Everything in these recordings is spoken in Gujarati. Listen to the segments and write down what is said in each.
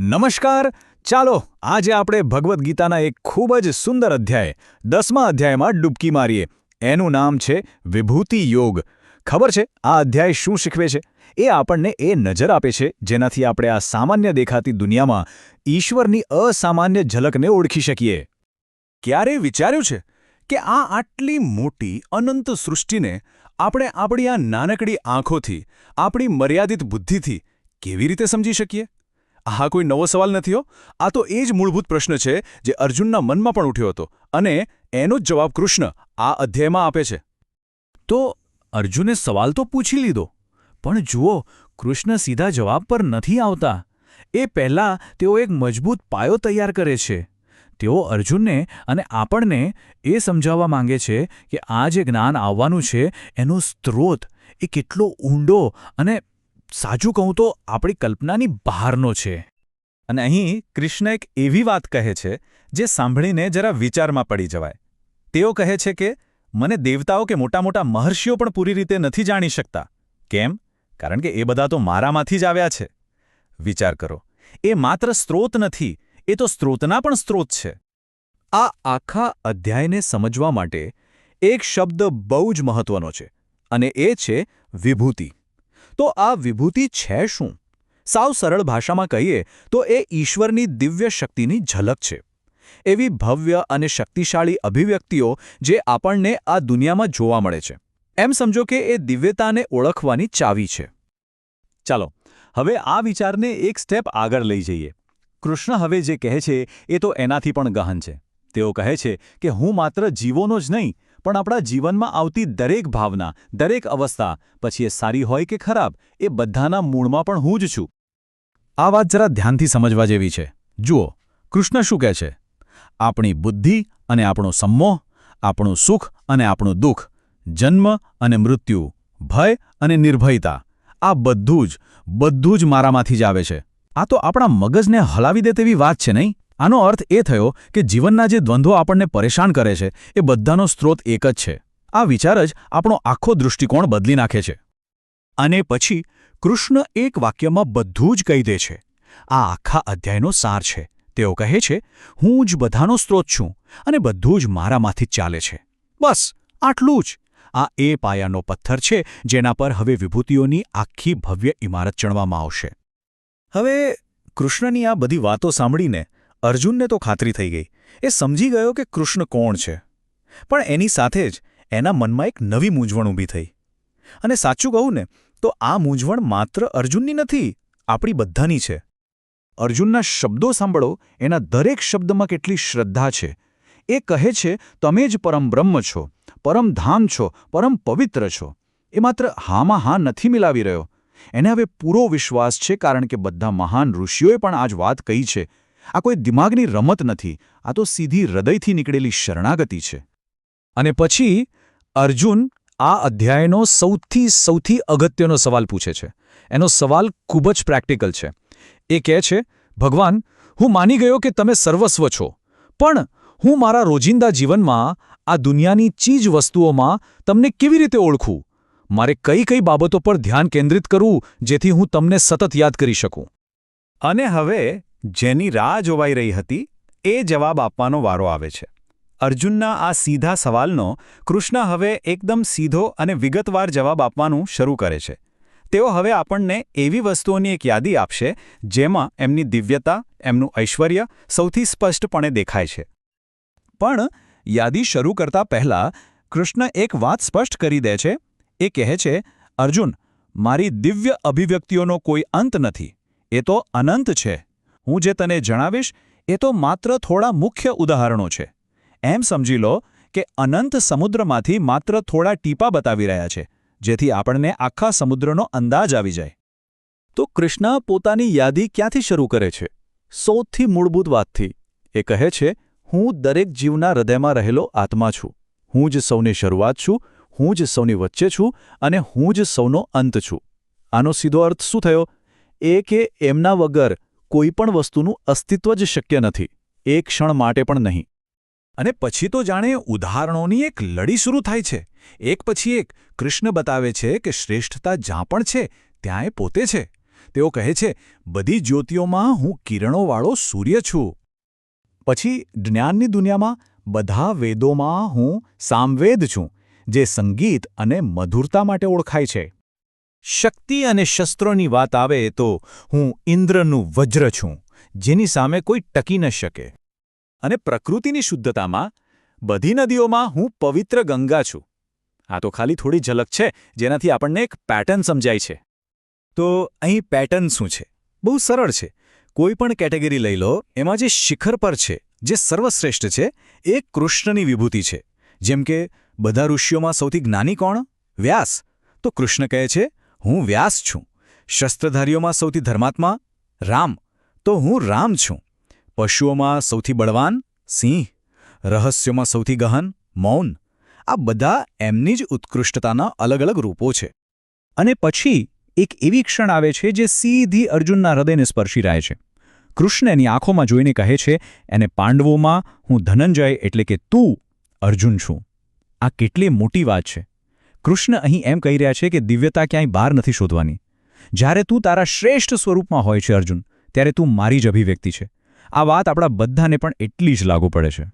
નમસ્કાર. ચાલો, આજે આપણે ભગવદ્ ગીતાના એક ખૂબ જ સુંદર અધ્યાય, દસમા અધ્યાયમાં ડૂબકી મારીએ. એનું નામ છે વિભૂતિ યોગ. ખબર છે, આ અધ્યાય શું શીખવે છે? એ આપણને એ નજર આપે છે, જેનાથી આપણે આ સામાન્ય દેખાતી દુનિયામાં ઈશ્વરની અસામાન્ય ઝલકને ઓળખી શકીએ. ક્યારે વિચાર્યું છે કે આ આટલી મોટી અનંત સૃષ્ટિને આપણે આપણી આ નાનકડી આંખોથી, આપણી મર્યાદિત બુદ્ધિથી કેવી રીતે સમજી શકીએ? આ કોઈ નવો સવાલ નથી હો. આ તો એ જ મૂળભૂત પ્રશ્ન છે જે અર્જુનના મનમાં પણ ઉઠ્યો હતો અને એનો જ જવાબ કૃષ્ણ આ અધ્યાયમાં આપે છે. તો અર્જુને સવાલ તો પૂછી લીધો, પણ જુઓ, કૃષ્ણ સીધા જવાબ પર નથી આવતા. એ પહેલાં તેઓ એક મજબૂત પાયો તૈયાર કરે છે. તેઓ અર્જુનને અને આપણને એ સમજાવવા માંગે છે કે આ જે જ્ઞાન આવવાનું છે, એનો સ્ત્રોત એ કેટલો ઊંડો અને સાચું કહું તો આપણી કલ્પનાની બહારનો છે. અને અહીં કૃષ્ણ એક એવી વાત કહે છે, જે સાંભળીને જરા વિચારમાં પડી જવાય. તેઓ કહે છે કે, મને દેવતાઓ કે મોટા મોટા મહર્ષિઓ પણ પૂરી રીતે નથી જાણી શકતા. કેમ? કારણ કે એ બધા તો મારામાંથી જ આવ્યા છે. વિચાર કરો, એ માત્ર સ્ત્રોત નથી, એ તો સ્ત્રોતના પણ સ્ત્રોત છે. આ આખા અધ્યાયને સમજવા માટે એક શબ્દ બહુ જ મહત્વનો છે, અને એ છે વિભૂતિ. તો આ વિભૂતિ છે શું? સાવ સરળ ભાષામાં કહીએ તો એ ઈશ્વરની દિવ્ય શક્તિની ઝલક છે. એવી ભવ્ય અને શક્તિશાળી અભિવ્યક્તિઓ જે આપણને આ દુનિયામાં જોવા મળે છે. એમ સમજો કે એ દિવ્યતાને ઓળખવાની ચાવી છે. ચાલો, હવે આ વિચારને એક સ્ટેપ આગળ લઈ જઈએ. કૃષ્ણ હવે જે કહે છે એ તો એનાથી પણ ગહન છે. તેઓ કહે છે કે હું માત્ર જીવોનો જ નહીં પણ આપણા જીવનમાં આવતી દરેક ભાવના, દરેક અવસ્થા, પછી એ સારી હોય કે ખરાબ, એ બધાના મૂળમાં પણ હું જ છું. આ વાત જરા ધ્યાનથી સમજવા જેવી છે. જુઓ, કૃષ્ણ શું કહે છે? આપણી બુદ્ધિ અને આપણો સમોહ, આપણું સુખ અને આપણું દુઃખ, જન્મ અને મૃત્યુ, ભય અને નિર્ભયતા, આ બધું જ બધું જ મારામાંથી જ આવે છે. આ તો આપણા મગજને હલાવી દે તેવી વાત છે, નહીં? આનો અર્થ એ થયો કે જીવનના જે દ્વંદ્વો આપણને પરેશાન કરે છે, એ બધાનો સ્ત્રોત એક જ છે. આ વિચાર જ આપણો આખો દૃષ્ટિકોણ બદલી નાખે છે. અને પછી કૃષ્ણ એક વાક્યમાં બધું જ કહી દે છે. આ આખા અધ્યાયનો સાર છે. તેઓ કહે છે, હું જ બધાનો સ્ત્રોત છું અને બધું જ મારામાંથી જ ચાલે છે. બસ, આટલું જ. આ એ પાયાનો પથ્થર છે જેના પર હવે વિભૂતિઓની આખી ભવ્ય ઇમારત ચણવામાં આવશે. હવે કૃષ્ણની આ બધી વાતો સાંભળીને અર્જુનને તો ખાતરી થઈ ગઈ. એ સમજી ગયો કે કૃષ્ણ કોણ છે. પણ એની સાથે જ એના મનમાં એક નવી મૂંઝવણ ઊભી થઈ. અને સાચું કહું ને, તો આ મૂંઝવણ માત્ર અર્જુનની નથી, આપણી બધાની છે. અર્જુનના શબ્દો સાંભળો, એના દરેક શબ્દમાં કેટલી શ્રદ્ધા છે. એ કહે છે, તમે જ પરમ બ્રહ્મ છો, પરમ ધામ છો, પરમ પવિત્ર છો. એ માત્ર હામાં હા નથી મિલાવી રહ્યો. એને હવે પૂરો વિશ્વાસ છે, કારણ કે બધા મહાન ઋષિઓએ પણ આજ વાત કહી છે. આ કોઈ દિમાગની રમત નથી, આ તો સીધી હૃદયથી નીકળેલી શરણાગતિ છે. અને પછી અર્જુન આ અધ્યાયનો સૌથી સૌથી અગત્યનો સવાલ પૂછે છે. એનો સવાલ ખૂબ જ પ્રેક્ટિકલ છે. એ કહે છે, ભગવાન, હું માની ગયો કે તમે સર્વસ્વ છો, પણ હું મારા રોજિંદા જીવનમાં આ દુનિયાની ચીજ વસ્તુઓમાં તમને કેવી રીતે ઓળખું? મારે કઈ કઈ બાબતો પર ધ્યાન કેન્દ્રિત કરવું જેથી હું તમને સતત યાદ કરી શકું? અને હવે જેની રાહ જોવાઈ રહી હતી, એ જવાબ આપવાનો વારો આવે છે. અર્જુનના આ સીધા સવાલનો કૃષ્ણ હવે એકદમ સીધો અને વિગતવાર જવાબ આપવાનું શરૂ કરે છે. તેઓ હવે આપણને એવી વસ્તુઓની એક યાદી આપશે, જેમાં એમની દિવ્યતા, એમનું ઐશ્વર્ય સૌથી સ્પષ્ટપણે દેખાય છે. પણ યાદી શરૂ કરતા પહેલા કૃષ્ણ એક વાત સ્પષ્ટ કરી દે છે. એ કહે છે, અર્જુન, મારી દિવ્ય અભિવ્યક્તિઓનો કોઈ અંત નથી. એ તો અનંત છે. હું જે તને જણાવીશ, એ તો માત્ર થોડા મુખ્ય ઉદાહરણો છે. એમ સમજી લો કે અનંત સમુદ્રમાંથી માત્ર થોડા ટીપા બતાવી રહ્યા છે, જેથી આપણને આખા સમુદ્રનો અંદાજ આવી જાય. તો કૃષ્ણ પોતાની યાદી ક્યાંથી શરૂ કરે છે? સૌથી મૂળભૂત વાતથી. એ કહે છે, હું દરેક જીવના હૃદયમાં રહેલો આત્મા છું. હું જ સૌની શરૂઆત છું, હું જ સૌની વચ્ચે છું અને હું જ સૌનો અંત છું. આનો સીધો અર્થ શું થયો? એ કે એમના વગર કોઈ પણ વસ્તુનું અસ્તિત્વ જ શક્ય નથી એક ક્ષણ માટે પણ નહીં. અને પછી તો જાણે ઉદાહરણોની એક લડી શરૂ થાય છે. એક પછી એક કૃષ્ણ બતાવે છે કે શ્રેષ્ઠતા જ્યાં પણ છે ત્યાં એ પોતે છે. તેઓ કહે છે, બધી જ્યોતિઓમાં હું કિરણોવાળો સૂર્ય છું. પછી જ્ઞાનની દુનિયામાં બધા વેદોમાં હું સામવેદ છું, જે સંગીત અને મધુરતા માટે ઓળખાય છે. શક્તિ અને શસ્ત્રોની વાત આવે તો હું ઇન્દ્રનું વજ્ર છું, જેની સામે કોઈ ટકી ન શકે. અને પ્રકૃતિની શુદ્ધતામાં બધી નદીઓમાં હું પવિત્ર ગંગા છું. આ તો ખાલી થોડી ઝલક છે, જેનાથી આપણને એક પેટર્ન સમજાય છે. તો અહીં પેટર્ન શું છે? બહુ સરળ છે. કોઈ પણ કેટેગરી લઈ લો, એમાં જે શિખર પર છે, જે સર્વશ્રેષ્ઠ છે, એ કૃષ્ણની વિભૂતિ છે. જેમ કે, બધા ઋષિઓમાં સૌથી જ્ઞાની કોણ? વ્યાસ. તો કૃષ્ણ કહે છે હું વ્યાસ છું. શસ્ત્રધારીઓમાં સૌથી ધર્માત્મા રામ. તો હું રામ છું. પશુઓમાં સૌથી બળવાન સિંહ. રહસ્યોમાં સૌથી ગહન મૌન. આ બધા એમની જ ઉત્કૃષ્ટતાના અલગ અલગ રૂપો છે. અને પછી એક એવી ક્ષણ આવે છે જે સીધી અર્જુનના હૃદયને સ્પર્શી રહે છે. કૃષ્ણ એની આંખોમાં જોઈને કહે છે, એને પાંડવોમાં હું ધનંજય એટલે કે તું અર્જુન છું. આ કેટલી મોટી વાત છે. કૃષ્ણ અહીં એમ કહી રહ્યા છે કે દિવ્યતા ક્યાંય બહાર નથી શોધવાની. જ્યારે તું તારા શ્રેષ્ઠ સ્વરૂપમાં હોય છે, અર્જુન, ત્યારે તું મારી જ અભિવ્યક્તિ છે. આ વાત આપણા બધાને પણ એટલી જ લાગુ પડે છે.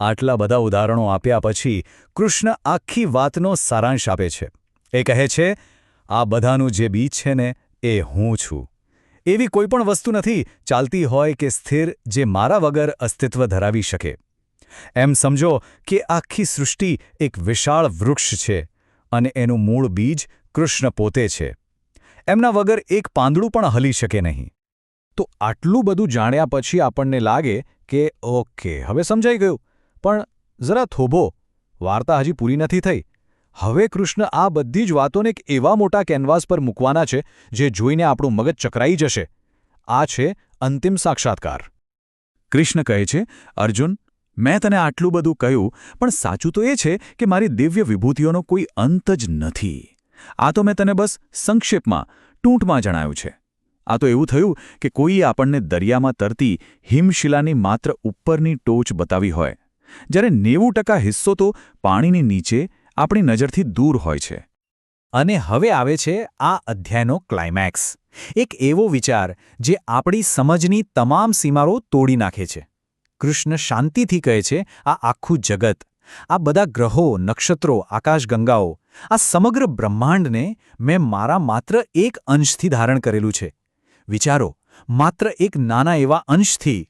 આટલા બધા ઉદાહરણો આપ્યા પછી કૃષ્ણ આખી વાતનો સારાંશ આપે છે. એ કહે છે, આ બધાનું જે બીજ છે ને, એ હું છું. એવી કોઈ પણ વસ્તુ નથી ચાલતી હોય કે સ્થિર જે મારા વગર અસ્તિત્વ ધરાવી શકે. એમ સમજો કે આખી સૃષ્ટિ એક વિશાળ વૃક્ષ છે. અને એનું મૂળ બીજ કૃષ્ણ પોતે છે. એમના વગર એક પાંદડું પણ હલી શકે નહીં. તો આટલું બધું જાણ્યા પછી આપણને લાગે કે, ઓકે, હવે સમજાઈ ગયું. પણ જરા થોભો, વાર્તા હજી પૂરી નથી થઈ. હવે કૃષ્ણ આ બધી જ વાતોને એક એવા મોટા કેનવાસ પર મૂકવાના છે, જે જોઈને આપણું મગજ ચકરાઈ જશે. આ છે અંતિમ સાક્ષાત્કાર. કૃષ્ણ કહે છે, અર્જુન મેં તને આટલું બધું કહ્યું, પણ સાચું તો એ છે કે મારી દિવ્ય વિભૂતિઓનો કોઈ અંત જ નથી. આ તો મેં તને બસ સંક્ષેપમાં, ટૂંટમાં જણાવ્યું છે. આ તો એવું થયું કે કોઈએ આપણને દરિયામાં તરતી હિમશિલાની માત્ર ઉપરની ટોચ બતાવી હોય. જ્યારે નેવું ટકા હિસ્સો તો પાણીની નીચે, આપણી નજરથી દૂર હોય છે. અને હવે આવે છે આ અધ્યાયનો ક્લાઇમેક્સ એક એવો વિચાર જે આપણી સમજની તમામ સીમારો તોડી નાખે છે. કૃષ્ણ શાંતિથી કહે છે, આ આખું જગત, આ બધા ગ્રહો, નક્ષત્રો, આકાશગંગાઓ, આ સમગ્ર બ્રહ્માંડને મેં મારા માત્ર એક અંશથી ધારણ કરેલું છે. વિચારો, માત્ર એક નાના એવા અંશથી.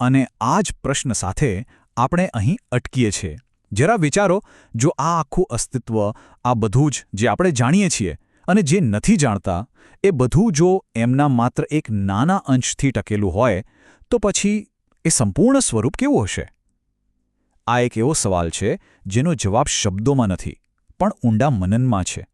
અને આ જ પ્રશ્ન સાથે આપણે અહીં અટકીએ છીએ. જરા વિચારો, જો આ આખું અસ્તિત્વ, આ બધું જ જે આપણે જાણીએ છીએ અને જે નથી જાણતા, એ બધું જો એમના માત્ર એક નાના અંશથી ટકેલું હોય, તો પછી એ સંપૂર્ણ સ્વરૂપ કેવું હશે? આ એક એવો સવાલ છે જેનો જવાબ શબ્દોમાં નથી, પણ ઊંડા મનનમાં છે.